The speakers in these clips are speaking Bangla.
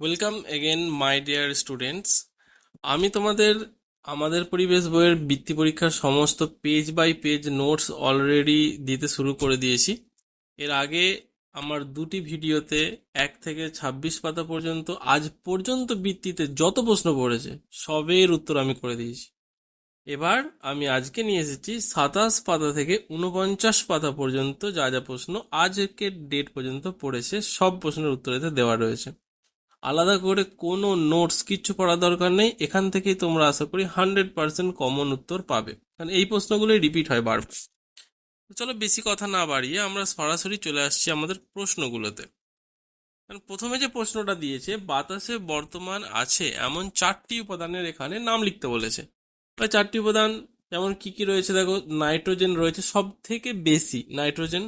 Welcome again my dear students আমি তোমাদের, আমাদের পরিবেশ বইয়ের বৃত্তি পরীক্ষার সমস্ত page by page notes already দিতে শুরু করে দিয়েছি। এর আগে আমার দুটি ভিডিওতে এক থেকে ছাব্বিশ পাতা পর্যন্ত, আজ পর্যন্ত বৃত্তিতে যত প্রশ্ন পড়েছে, সবের উত্তর আমি করে দিয়েছি। এবার আমি আজকে নিয়ে এসেছি সাতাশ পাতা থেকে উনপঞ্চাশ পাতা পর্যন্ত যা যা প্রশ্ন আজকের ডেট পর্যন্ত পড়েছে, সব প্রশ্নের উত্তর এতে দেওয়া রয়েছে। আলাদা করে কোনো নোটস কিচ্ছু পড়ার দরকার নেই। এখান থেকেই তোমরা আশা করি হান্ড্রেড পার্সেন্ট কমন উত্তর পাবে। কারণ এই প্রশ্নগুলোই রিপিট হয় বারবার চলো বেশি কথা না বাড়িয়ে আমরা সরাসরি চলে আসছি আমাদের প্রশ্নগুলোতে। কারণ প্রথমে যে প্রশ্নটা দিয়েছে, বাতাসে বর্তমান আছে, এমন চারটি উপাদানের এখানে নাম লিখতে বলেছে। প্রায় চারটি উপাদান যেমন কি কি রয়েছে দেখো, নাইট্রোজেন রয়েছে সব থেকে বেশি। নাইট্রোজেন,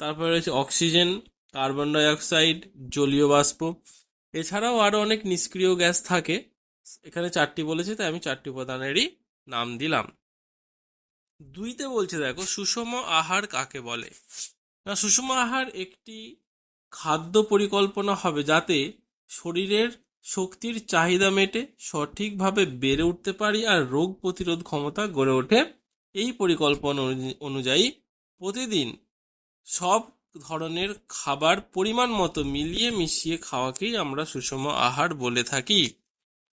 তারপরে রয়েছে অক্সিজেন, কার্বন ডাইঅক্সাইড, জলীয় বাষ্প এছাড়াও আরও অনেক নিষ্ক্রিয় গ্যাস থাকে। এখানে চারটি বলেছে, তাই আমি চারটি উপাদানেরই নাম দিলাম। দুইতে বলছে, দেখো, সুষম আহার কাকে বলে? না, সুষম আহার একটি খাদ্য পরিকল্পনা হবে যাতে শরীরের শক্তির চাহিদা মেটে, সঠিকভাবে বেড়ে উঠতে পারি আর রোগ প্রতিরোধ ক্ষমতা গড়ে ওঠে। এই পরিকল্পনা অনু- অনুযায়ী প্রতিদিন সব ধরনের খাবার পরিমাণ মতো মিলিয়ে মিশিয়ে খাওয়াকেই আমরা সুষম আহার বলে থাকি।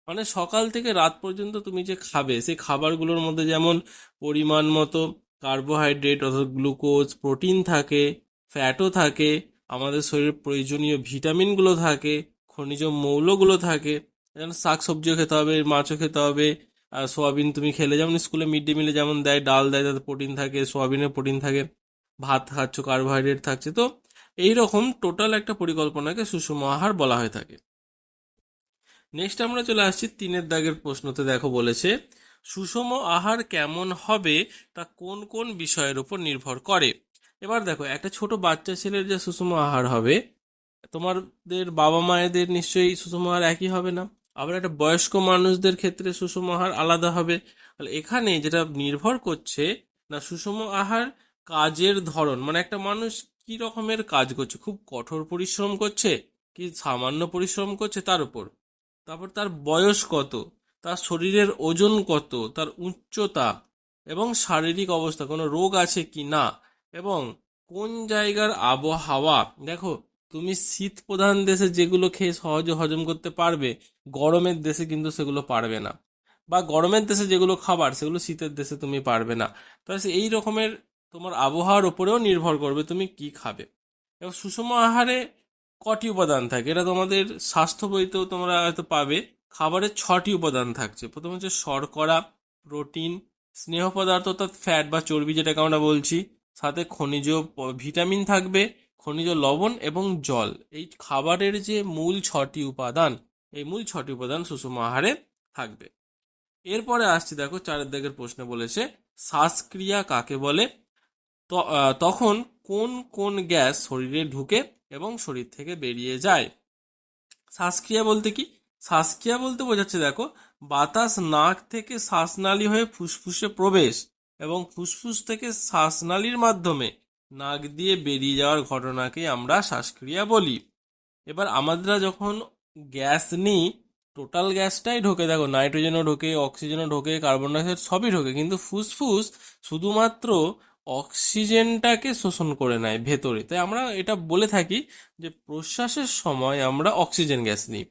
মানে সকাল থেকে রাত পর্যন্ত তুমি যে খাবে, সেই খাবারগুলোর মধ্যে যেমন পরিমাণ মতো কার্বোহাইড্রেট অর্থাৎ গ্লুকোজ প্রোটিন থাকে ফ্যাটও থাকে, আমাদের শরীরে প্রয়োজনীয় ভিটামিনগুলো থাকে, খনিজ মৌলগুলো থাকে, যেমন শাক সবজিও খেতে হবে, মাছও খেতে হবে, আর সোয়াবিন তুমি খেলে, যেমন স্কুলে মিড ডে মিলে যেমন দেয়, ডাল দেয়, তাতে প্রোটিন থাকে সোয়াবিনে প্রোটিন থাকে। ভাত খাচ্ছ কার্বোহাইড্রেট থাকছে। তো এই রকম টোটাল একটা পরিকল্পনাকে সুষম আহার বলা হয়ে থাকে। নেক্সট আমরা চলে আসছি তিনের দাগের প্রশ্নতে। দেখো বলেছে, সুষম আহার কেমন হবে তা কোন কোন বিষয়ের উপর নির্ভর করে? এবার দেখো, একটা ছোট বাচ্চা ছেলের যে সুষম আহার হবে, তোমাদের বাবা মায়েদের নিশ্চয়ই সুষম আহার একই হবে না। আবার একটা বয়স্ক মানুষদের ক্ষেত্রে সুষম আহার আলাদা হবে। এখানে যেটা নির্ভর করছে, না সুষম আহার কাজের ধরন মানে একটা মানুষ কি রকমের কাজ করছে? খুব কঠোর পরিশ্রম করছে কি সামান্য পরিশ্রম করছে তার উপর? তারপর তার বয়স কত? তার শরীরের ওজন কত? তার উচ্চতা? এবং শারীরিক অবস্থা, কোনো রোগ আছে কি না? এবং কোন জায়গার আবহাওয়া? দেখো, তুমি শীত প্রধান দেশে যেগুলো খেয়ে সহজে হজম করতে পারবে, গরমের দেশে কিন্তু সেগুলো পারবে না। বা গরমের দেশে যেগুলো খাবার, সেগুলো শীতের দেশে তুমি পারবে না। তাহলে এই রকমের তোমার আবহাওয়ার উপরেও নির্ভর করবে তুমি কি খাবে। এবং সুষম আহারে কটি উপাদান থাকে? এটা তোমাদের স্বাস্থ্য বইতেও তোমরা হয়তো পাবে। খাবারের ছটি উপাদান থাকছে। প্রথম হচ্ছে শর্করা, প্রোটিন, স্নেহ পদার্থ অর্থাৎ ফ্যাট বা চর্বি যেটাকে আমরা বলছি। সাথে খনিজ ভিটামিন থাকবে, খনিজ লবণ এবং জল। এই খাবারের যে মূল ছটি উপাদান, এই মূল ছটি উপাদান সুষম আহারে থাকবে। এরপরে আসছি দেখো চারের দিকের প্রশ্ন বলেছে, শ্বাসক্রিয়া কাকে বলে? তখন কোন কোন গ্যাস শরীরে ঢুকে এবং শরীর থেকে বেরিয়ে যায়? শ্বাসক্রিয়া বলতে কি? শ্বাসক্রিয়া বলতে বোঝাচ্ছে, দেখো, বাতাস নাক থেকে শ্বাসনালী হয়ে ফুসফুসে প্রবেশ এবং ফুসফুস থেকে শ্বাসনালীর মাধ্যমে নাক দিয়ে বেরিয়ে যাওয়ার ঘটনাকে আমরা শ্বাসক্রিয়া বলি। এবার আমরা যখন গ্যাস নিই, টোটাল গ্যাসটাই ঢোকে, দেখো, নাইট্রোজেনও ঢোকে, অক্সিজেনও ঢোকে, কার্বন ডাইঅক্সাইড সবই ঢোকে, কিন্তু ফুসফুস শুধুমাত্র অক্সিজেনটাকে শোষণ করে নেয় ভেতরে। তাই আমরা এটা বলে থাকি যে প্রশ্বাসের সময় আমরা অক্সিজেন গ্যাস নিই।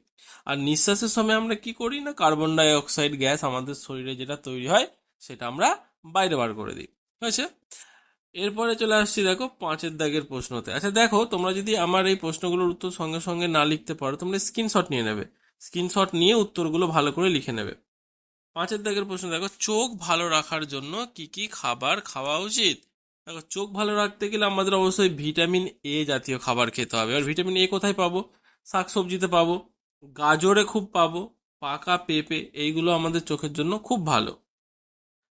আর নিঃশ্বাসের সময় আমরা কি করি না? কার্বন ডাই অক্সাইড গ্যাস আমাদের শরীরে যেটা তৈরি হয়, সেটা আমরা বাইরে বার করে দিই। হয়েছে? এরপরে চলে আসছি দেখো পাঁচের দাগের প্রশ্নতে। আচ্ছা দেখো, তোমরা যদি আমার এই প্রশ্নগুলোর উত্তর সঙ্গে সঙ্গে না লিখতে পারো, তোমরা স্ক্রিনশট নিয়ে নেবে। স্ক্রিনশট নিয়ে উত্তরগুলো ভালো করে লিখে নেবে। পাঁচের দাগের প্রশ্ন, দেখো, চোখ ভালো রাখার জন্য কি কি খাবার খাওয়া উচিত? দেখো, চোখ ভালো রাখতে গেলে আমাদের অবশ্যই ভিটামিন এ জাতীয় খাবার খেতে হবে। আর ভিটামিন এ কোথায় পাবো? শাকসবজিতে পাবো, গাজরে খুব পাবো, পাকা পেঁপে, এইগুলো আমাদের চোখের জন্য খুব ভালো।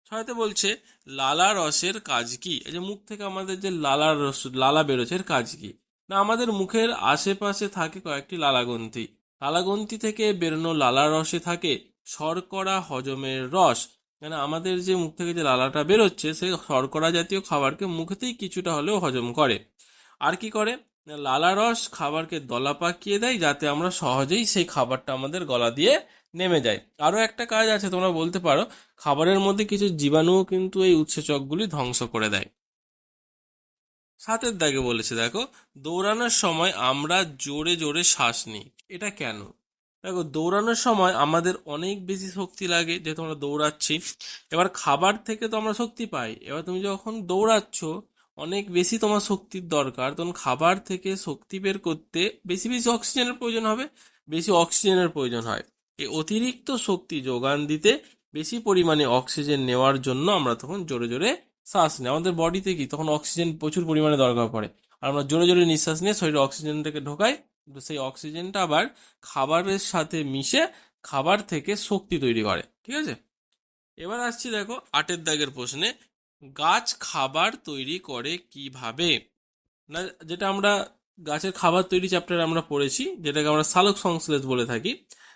ছয়তে বলছে, লালা রসের কাজ কি? এই যে মুখ থেকে আমাদের যে লালা রস, লালা বেরোচ্ছে, এর কাজ কি? না, আমাদের মুখের আশেপাশে থাকে কয়েকটি লালাগ্রন্থি। লালাগ্রন্থি থেকে বেরোনো লালা রসে থাকে শর্করা হজমের রস। মানে আমাদের যে মুখ থেকে যে লালাটা বেরোচ্ছে, সে শর্করা জাতীয় খাবারকে মুখেতেই কিছুটা হলেও হজম করে। আর কি করে? লালা রস খাবারকে দলা পাকিয়ে দেয়, যাতে আমরা সহজেই সেই খাবারটা আমাদের গলা দিয়ে নেমে যায়। আরও একটা কাজ আছে, তোমরা বলতে পারো, খাবারের মধ্যে কিছু জীবাণুও কিন্তু এই উৎসেচকগুলি ধ্বংস করে দেয়। সাতের দাগে বলেছে, দেখো, দৌড়ানোর সময় আমরা জোরে জোরে শ্বাস নিই। এটা কেন? দেখো, দৌড়ানোর সময় আমাদের অনেক বেশি শক্তি লাগে যেহেতু আমরা দৌড়াচ্ছি। এবার খাবার থেকে তো আমরা শক্তি পাই। এবার তুমি যখন দৌড়াচ্ছ, অনেক বেশি তোমার শক্তির দরকার। তখন খাবার থেকে শক্তি বের করতে বেশি বেশি অক্সিজেনের প্রয়োজন হবে, বেশি অক্সিজেনের প্রয়োজন হয়। এই অতিরিক্ত শক্তি যোগান দিতে বেশি পরিমাণে অক্সিজেন নেওয়ার জন্য আমরা তখন জোরে জোরে শ্বাস নিই। আমাদের বডিতে কি? তখন অক্সিজেন প্রচুর পরিমাণে দরকার পড়ে। আর আমরা জোরে জোরে নিঃশ্বাস নিয়ে শরীরে অক্সিজেনটাকে ঢোকাই সেই অক্সিজেনটা আবার খাবারের সাথে মিশে খাবার থেকে শক্তি তৈরি করে, ঠিক আছে? এবার আসছি দেখো আটের দাগের প্রশ্নে, গাছ খাবার তৈরি করে কীভাবে? না, যেটা আমরা গাছের খাবার তৈরি চ্যাপ্টারে আমরা পড়েছি, যেটাকে আমরা সালোক সংশ্লেষ বলে থাকি,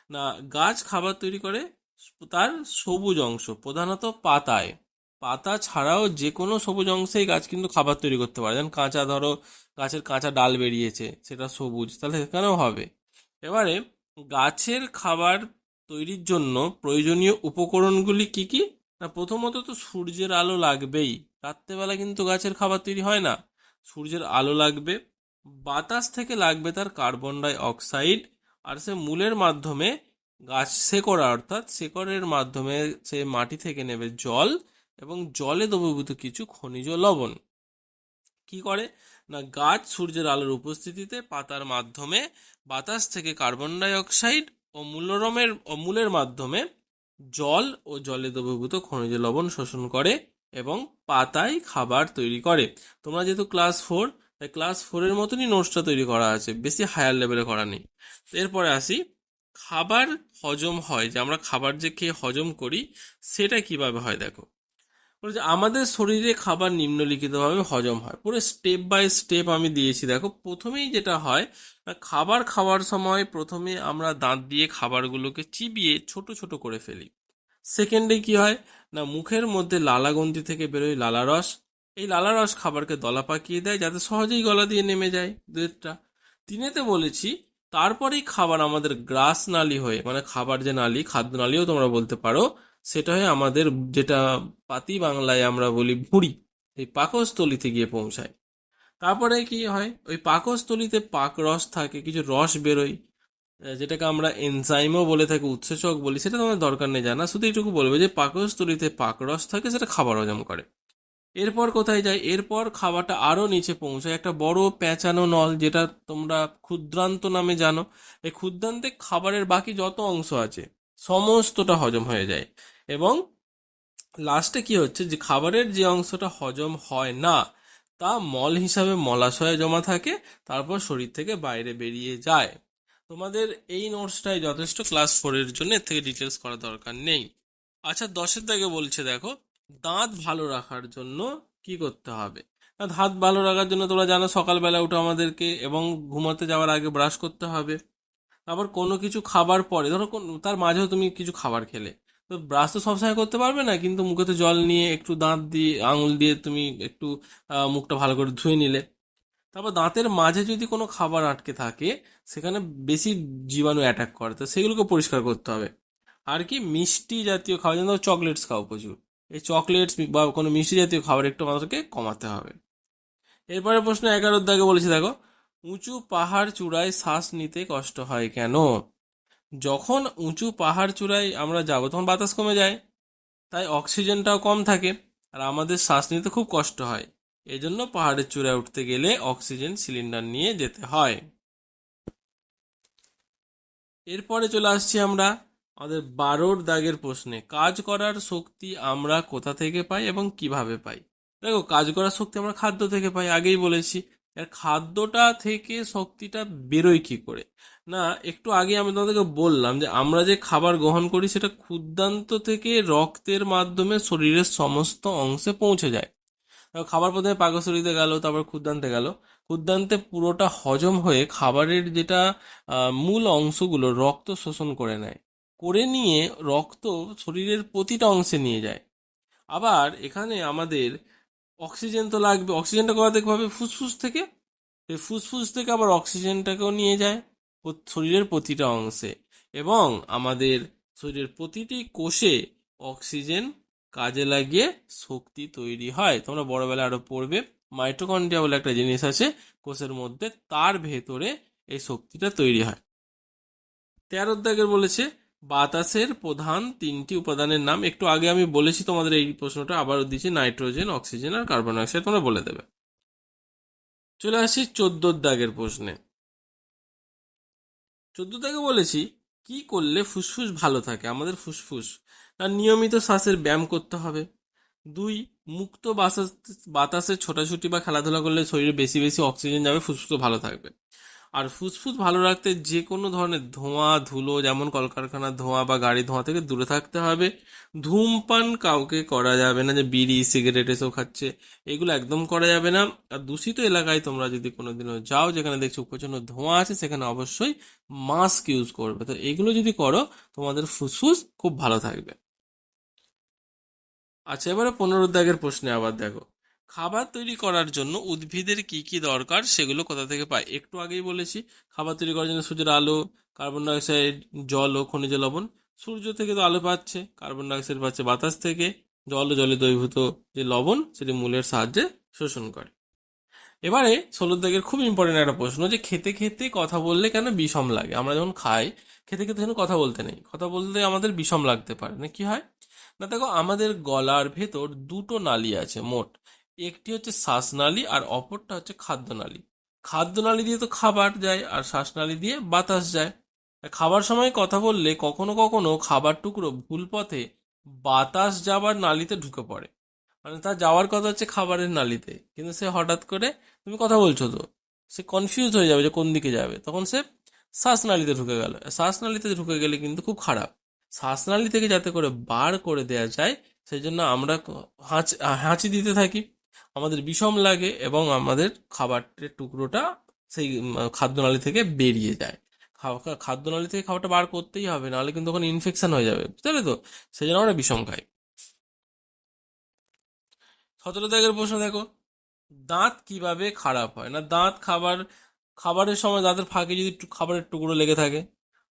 না, গাছ খাবার তৈরি করে তার সবুজ অংশ, প্রধানত পাতায়। পাতা ছাড়াও যে কোনো সবুজ অংশেই গাছ কিন্তু খাবার তৈরি করতে পারে। যেমন কাঁচা ধরো, গাছের কাঁচা ডাল বেরিয়েছে, সেটা সবুজ, তাহলে সেখানেও হবে। এবারে গাছের খাবার তৈরির জন্য প্রয়োজনীয় উপকরণগুলি কি কি? না, প্রথমত তো সূর্যের আলো লাগবেই। রাত্রেবেলা কিন্তু গাছের খাবার তৈরি হয় না। সূর্যের আলো লাগবে, বাতাস থেকে লাগবে তার কার্বন ডাই অক্সাইড, আর সে মূলের মাধ্যমে গাছ শেকড়, অর্থাৎ শেকড়ের মাধ্যমে সে মাটি থেকে নেবে জল এবং জলে দ্রবীভূত কিছু খনিজ লবণ। কি করে? না, গাছ সূর্যের আলোর উপস্থিতিতে পাতার মাধ্যমে বাতাস থেকে কার্বন ডাই অক্সাইড ও মূলরমের ও মূলের মাধ্যমে জল ও জলে দ্রবীভূত খনিজ লবণ শোষণ করে এবং পাতায় খাবার তৈরি করে। তোমরা যেহেতু ক্লাস ফোর, তাই ক্লাস ফোরের মতনই নোটসটা তৈরি করা আছে, বেশি হায়ার লেভেলে করা নেই। এরপরে আসি, খাবার হজম হয়, যে আমরা খাবার যে খেয়ে হজম করি, সেটা কীভাবে হয় দেখো। বলছে, আমাদের শরীরে খাবার নিম্নলিখিতভাবে হজম হয়। পুরো স্টেপ বাই স্টেপ আমি দিয়েছি। দেখো, প্রথমেই যেটা হয়, খাবার খাওয়ার সময় প্রথমে আমরা দাঁত দিয়ে খাবারগুলোকে চিবিয়ে ছোট ছোট করে ফেলি। সেকেন্ডে কি হয়, না, মুখের মধ্যে লালাগন্তি থেকে বেরোয় লালারস। এই লালারস খাবারকে দলা পাকিয়ে দেয়, যাতে সহজেই গলা দিয়ে নেমে যায় দুধটা। তিনেতে বলেছি, তারপরেই খাবার আমাদের গ্রাস নালী হয়ে মানে খাবার যে নালী, খাদ্য নালীও তোমরা বলতে পারো সেটা হয় আমাদের যেটা পাতি বাংলায় আমরা বলি ভুঁড়ি এই পাকস্থলিতে গিয়ে পৌঁছায়। তারপরে কি হয়? ওই পাকস্থলিতে পাক রস থাকে, কিছু রস বেরোয়, যেটাকে আমরা এনজাইমও বলে থাকি, উৎসেচক বলি, সেটা তোমার দরকার নেই জানা। শুধু এইটুকু বলবে যে পাকস্থলিতে পাক রস থাকে, সেটা খাবার হজম করে। এরপর কোথায় যায়? এরপর খাবারটা আরও নিচে পৌঁছায়, একটা বড় প্যাঁচানো নল, যেটা তোমরা ক্ষুদ্রান্ত নামে জানো। এই ক্ষুদ্রান্তে খাবারের বাকি যত অংশ আছে সমস্তটা হজম হয়ে যায়। এবং লাস্টে কি হচ্ছে যে, খাবারের যে অংশটা হজম হয় না, তা মল হিসাবে মলাশয়ে জমা থাকে, তারপর শরীর থেকে বাইরে বেরিয়ে যায়। তোমাদের এই নোটসটাই যথেষ্ট ক্লাস ফোরের জন্য, এর থেকে ডিটেলস করা দরকার নেই। আচ্ছা দশের দাগে বলছে দেখো, দাঁত ভালো রাখার জন্য কি করতে হবে? দাঁত ভালো রাখার জন্য তোমরা জানো সকালবেলা উঠে আমাদেরকে এবং ঘুমাতে যাওয়ার আগে ব্রাশ করতে হবে। আবার কোনো কিছু খাবার পরে। ধরো তার মাঝেও তুমি কিছু খাবার খেলে। তো ব্রাশ তো সবসময় করতে পারবে না, কিন্তু মুখেতে জল নিয়ে একটু দাঁত দিয়ে, আঙুল দিয়ে তুমি একটু মুখটা ভালো করে ধুয়ে নিলে। তারপর দাঁতের মাঝে যদি কোনো খাবার আটকে থাকে, সেখানে বেশি জীবাণু অ্যাটাক করে। তো সেগুলোকে পরিষ্কার করতে হবে। আর কি, মিষ্টি জাতীয় খাবার, যেমন চকলেটস খাও প্রচুর। এই চকলেটস বা কোনো মিষ্টি জাতীয় খাবার একটু আমাদেরকে কমাতে হবে। এরপরে প্রশ্ন এগারোর দাগে বলেছি, দেখো। উঁচু পাহাড় চূড়ায় শ্বাস নিতে কষ্ট হয় কেন? যখন উঁচু পাহাড় চূড়ায় আমরা যাব, তখন বাতাস কমে যায়, তাই অক্সিজেনটাও কম থাকে, আর আমাদের শ্বাস নিতে খুব কষ্ট হয়। এজন্য পাহাড়ের চূড়ায় উঠতে গেলে অক্সিজেন সিলিন্ডার নিয়ে যেতে হয়। এরপরে চলে আসছি আমরা আমাদের বারোর দাগের প্রশ্নে। কাজ করার শক্তি আমরা কোথা থেকে পাই এবং কীভাবে পাই? দেখো, কাজ করার শক্তি আমরা খাদ্য থেকে পাই, আগেই বলেছি। আর খাদ্যটা থেকে শক্তিটা বেরোয় কি করে? না, একটু আগে আমি তোমাদেরকে বললাম যে আমরা যে খাবার গ্রহণ করি সেটা ক্ষুদ্রান্ত থেকে রক্তের মাধ্যমে শরীরের সমস্ত অংশে পৌঁছে যায়। খাবার প্রথমে পাকস্থলীতে গেল, তারপর ক্ষুদ্রান্তে গেল। ক্ষুদ্রান্তে পুরোটা হজম হয়ে খাবারের যেটা মূল অংশগুলো রক্ত শোষণ করে নেয়। করে নিয়ে রক্ত শরীরের প্রতিটা অংশে নিয়ে যায়। আবার এখানে আমাদের অক্সিজেন তো লাগবে। অক্সিজেনটা কোথা থেকে পাবে? ফুসফুস থেকে। এই ফুসফুস থেকে আবার অক্সিজেনটাকেও নিয়ে যায় শরীরের প্রতিটা অংশে। এবং আমাদের শরীরের প্রতিটি কোষে অক্সিজেন কাজে লাগিয়ে শক্তি তৈরি হয়। তোমরা বড়বেলায় আরও পড়বে। মাইটোকন্ড্রিয়া বলে একটা জিনিস আছে, কোষের মধ্যে তার ভেতরে এই শক্তিটা তৈরি হয়। তেরো দাগের বলেছে বাতাসের প্রধান তিনটি উপাদানের নাম। একটু আগে আমি বলেছি তোমাদের এই প্রশ্নটা, আবারও দিচ্ছি, নাইট্রোজেন, অক্সিজেন আর কার্বন ডাইঅক্সাইড তোমরা বলে দেবে। চলে আসি চোদ্দ দাগের প্রশ্নে। চোদ্দ দাগে বলেছি, কি করলে ফুসফুস ভালো থাকে? আমাদের ফুসফুস। আর নিয়মিত শ্বাসের ব্যায়াম করতে হবে। দুই, মুক্ত বাতাস বাতাসে ছোটাছুটি বা খেলাধুলা করলে শরীরে বেশি বেশি অক্সিজেন যাবে, ফুসফুসও ভালো থাকবে। আর ফুসফুস ভালো রাখতে যে কোনো ধরনের ধোঁয়া, ধুলো, যেমন কলকারখানার ধোঁয়া বা গাড়ির ধোঁয়া থেকে দূরে থাকতে হবে। ধূমপান কাউকে করা যাবে না যে বিড়ি, সিগারেট এসব খাচ্ছে। এগুলো একদম করা যাবে না। আর দূষিত এলাকায় তোমরা যদি কোনোদিনও যাও, যেখানে দেখছ প্রচণ্ড ধোঁয়া আছে, সেখানে অবশ্যই মাস্ক ইউজ করবে। তো এগুলো যদি করো, তোমাদের ফুসফুস খুব ভালো থাকবে। আচ্ছা এবারে পনেরো দাগের প্রশ্নে আবার দেখো। খাবার তৈরি করার জন্য উদ্ভিদের কি কি দরকার সেগুলো কোথা থেকে পায়? একটু আগেই বলেছি, খাবার তৈরি করার জন্য সূর্যের আলো কার্বন ডাইঅক্সাইড জল ও খনিজ লবণ। সূর্য থেকে তো আলো পাচ্ছে কার্বন ডাইঅক্সাইড পাচ্ছে বাতাস থেকে। জল ও জলে দ্রবীভূত যে লবণ, সেটি মূলের সাহায্যে শোষণ করে। এবারে ষোলো দাগের খুব ইম্পর্টেন্ট একটা প্রশ্ন যে খেতে খেতে কথা বললে কেন বিষম লাগে? আমরা যখন খাই, খেতে খেতে যেন কথা বলতে নেই। কথা বলতে আমাদের বিষম লাগতে পারে। না কি হয়? না দেখো, আমাদের গলার ভেতর দুটো নালি আছে, মোট। একটি হচ্ছে শ্বাসনালী আর অপরটা হচ্ছে খাদ্যনালী। খাদ্যনালী দিয়ে তো খাবার যায় আর শ্বাসনালী দিয়ে বাতাস যায়। খাবার সময় কথা বললে কখনো কখনো খাবার টুকরো ভুল পথে বাতাস যাবার নালীতে ঢুকে পড়ে। মানে তার যাওয়ার কথা হচ্ছে খাবারের নালীতে। কিন্তু সে হঠাৎ করে, তুমি কথা বলছো তো, সে কনফিউজ হয়ে যাবে যে কোন দিকে যাবে। তখন সে শ্বাসনালীতে ঢুকে গেল। শ্বাসনালীতে ঢুকে গেলে কিন্তু খুব খারাপ। শ্বাসনালী থেকে যাতে করে বার করে দেওয়া যায়, সেই জন্য আমরা হাঁচি দিতে থাকি। আমাদের বিষম লাগে এবং আমাদের খাবারের টুকরোটা সেই খাদ্যনালী থেকে বেরিয়ে যায়। খাদ্যনালী থেকে খাবারটা বার করতেই হবে, নাহলে কিন্তু ওখানে ইনফেকশন হয়ে যাবে, বুঝতে তো সেই জন্য আমরা বিষম খাই। সতেরো দাগের প্রশ্ন দেখো, দাঁত কীভাবে খারাপ হয়? না, দাঁত খাবার, খাবারের সময় দাঁতের ফাঁকে যদি খাবারের টুকরো লেগে থাকে,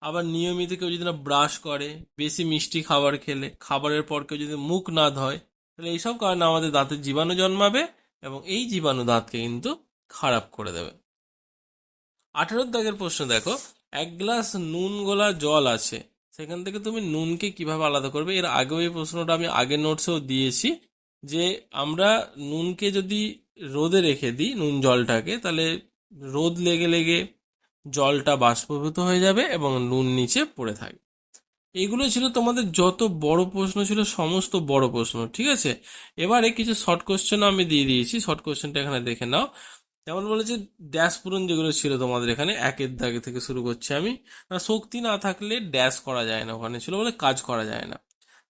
আবার নিয়মিত কেউ যদি না ব্রাশ করে, বেশি মিষ্টি খাবার খেলে, খাবারের পর কেউ যদি মুখ না ধয় তাহলে এইসব কারণে আমাদের দাঁতের জীবাণু জন্মাবে এবং এই জীবাণু দাঁতকে কিন্তু খারাপ করে দেবে। আঠেরো দাগের প্রশ্ন দেখো, এক গ্লাস নুন গোলা জল আছে, সেখান থেকে তুমি নুনকে কীভাবে আলাদা করবে? এর আগেও এই প্রশ্নটা আমি আগের নোটসেও দিয়েছি যে আমরা নুনকে যদি রোদে রেখে দিই, নুন জলটাকে, তাহলে রোদ লেগে লেগে জলটা বাষ্পভূত হয়ে যাবে এবং নুন নিচে পড়ে থাকবে এইগুলো ছিল তোমাদের যত বড় প্রশ্ন ছিল, সমস্ত বড় প্রশ্ন, ঠিক আছে? এবারে কিছু শর্ট কোশ্চেন আমি দিয়ে দিয়েছি। শর্ট কোশ্চেনটা এখানে দেখে নাও। যেমন বলেছে ড্যাশ পূরণ যেগুলো ছিল তোমাদের এখানে, একের দাগে থেকে শুরু করছি আমি। শক্তি না থাকলে ড্যাশ করা যায় না ওখানে ছিল বলে কাজ করা যায় না।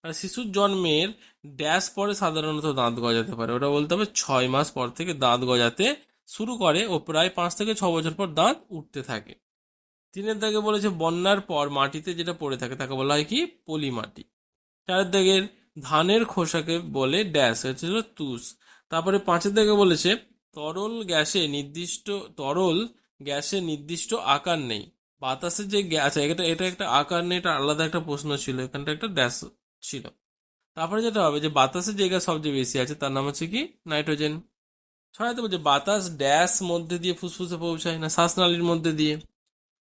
আর শিশুর জন্মের ড্যাশ পরে সাধারণত দাঁত গজাতে পারে। ওটা বলতে হবে ছয় মাস পর থেকে দাঁত গজাতে শুরু করে ও প্রায় পাঁচ থেকে ছ বছর পর দাঁত উঠতে থাকে। তিনের দাগে বলেছে বন্যার পর মাটিতে যেটা পড়ে থাকে, তাকে বলা হয় কি? পলি মাটি চারের দাগের ধানের খোসাকে বলে ড্যাশ, এটা ছিল তুষ। তারপরে পাঁচের দাগে বলেছে, তরল গ্যাসে নির্দিষ্ট, তরল গ্যাসে নির্দিষ্ট আকার নেই। বাতাসের যে গ্যাস এটা এটা একটা আকার নেই, এটা আলাদা একটা প্রশ্ন ছিল, এখানটা একটা ড্যাশ ছিল। তারপরে যেটা হবে যে বাতাসের যে গ্যাস সবচেয়ে বেশি আছে, তার নাম হচ্ছে কি? নাইট্রোজেন। ছড়াতে বলছে, বাতাস ড্যাশ মধ্যে দিয়ে ফুসফুসে পৌঁছায় না, শ্বাসনালীর মধ্যে দিয়ে।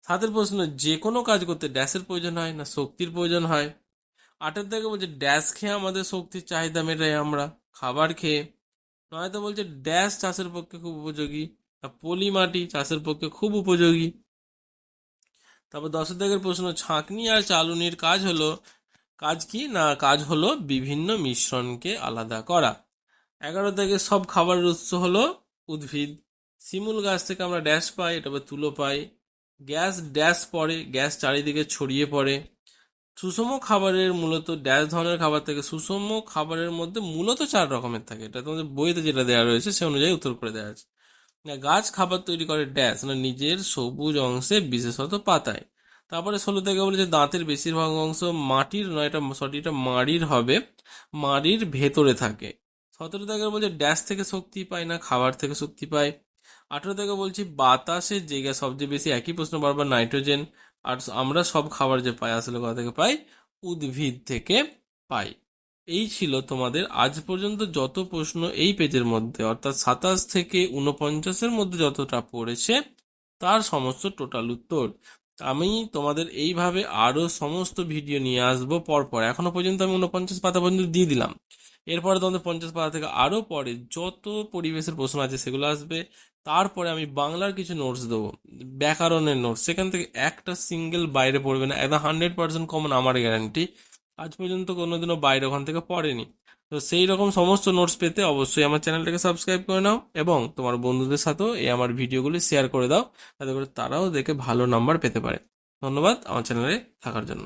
সাতের প্রশ্ন যে কোনো কাজ করতে ড্যাশের প্রয়োজন হয় না শক্তির প্রয়োজন হয়? আটের থেকে বলছে ড্যাশ খেয়ে আমাদের শক্তির চাহিদা মেটাই আমরা, খাবার খেয়ে। নয়তো বলছে ড্যাশ চাষের পক্ষে খুব উপযোগী পলি মাটি চাষের পক্ষে খুব উপযোগী। তারপর দশের দাগের প্রশ্ন, ছাঁকনি আর চালুনির কাজ হলো, কাজ কি? না, কাজ হলো বিভিন্ন মিশ্রণকে আলাদা করা। এগারো থেকে সব খাবারের উৎস হলো উদ্ভিদ। শিমুল গাছ থেকে আমরা ড্যাশ পাই, এটা তুলো পাই। গ্যাস ড্যাশ পড়ে গ্যাস চারিদিকে ছড়িয়ে পড়ে। সুষম খাবারের মূলত ড্যাশ ধরনের খাবার থেকে সুষম খাবারের মধ্যে মূলত চার রকমের থাকে। এটা তোমাদের বইতে যেটা দেওয়া রয়েছে সে অনুযায়ী উত্তর করে দেওয়া আছে। না, গাছ খাবার তৈরি করে ড্যাশ না নিজের সবুজ অংশে বিশেষত পাতায়। তারপরে ষোলো থেকে বলেছে দাঁতের বেশিরভাগ অংশ মাটির নয় এটা সরি এটা মাড়ির হবে মাড়ির ভেতরে থাকে। সতেরো থেকে বলছে ড্যাশ থেকে শক্তি পায় না খাবার থেকে শক্তি পায়। আঠেরো থেকে বলছি বাতাসের জায়গায় সবচেয়ে বেশি একই প্রশ্ন বারবার নাইট্রোজেন, আর আমরা সব খাবার যে পাই আসলে কোথা থেকে পাই? উদ্ভিদ থেকে পাই। এই ছিল তোমাদের আজ পর্যন্ত যত প্রশ্ন এই পেজের মধ্যে, অর্থাৎ সাতাশ থেকে উনপঞ্চাশের মধ্যে যতটা পড়েছে, তার সমস্ত টোটাল উত্তর। আমি তোমাদের এইভাবে আরও সমস্ত ভিডিও নিয়ে আসব পরপর। এখনও পর্যন্ত আমি উনপঞ্চাশ পাতা পর্যন্ত দিয়ে দিলাম। এরপরে তোমাদের পঞ্চাশ পাতা থেকে আরও পরে যত পরিবেশের প্রশ্ন আছে সেগুলো আসবে। তারপরে আমি বাংলার কিছু নোটস দেবো। ব্যাকরণের নোটস সেখান থেকে একটা সিঙ্গেল বাইরে পড়বে না। একদম হান্ড্রেড পার্সেন্ট কমন আমার গ্যারান্টি আজ পর্যন্ত কোনোদিনও বাইরে ওখান থেকে পড়েনি। তো সেই রকম সমস্ত নোটস পেতে অবশ্যই আমার চ্যানেলটাকে সাবস্ক্রাইব করে নাও এবং তোমার বন্ধুদের সাথেও এই আমার ভিডিওগুলি শেয়ার করে দাও। যাতে করে তারাও দেখে ভালো নাম্বার পেতে পারে। ধন্যবাদ আমার চ্যানেলে থাকার জন্য।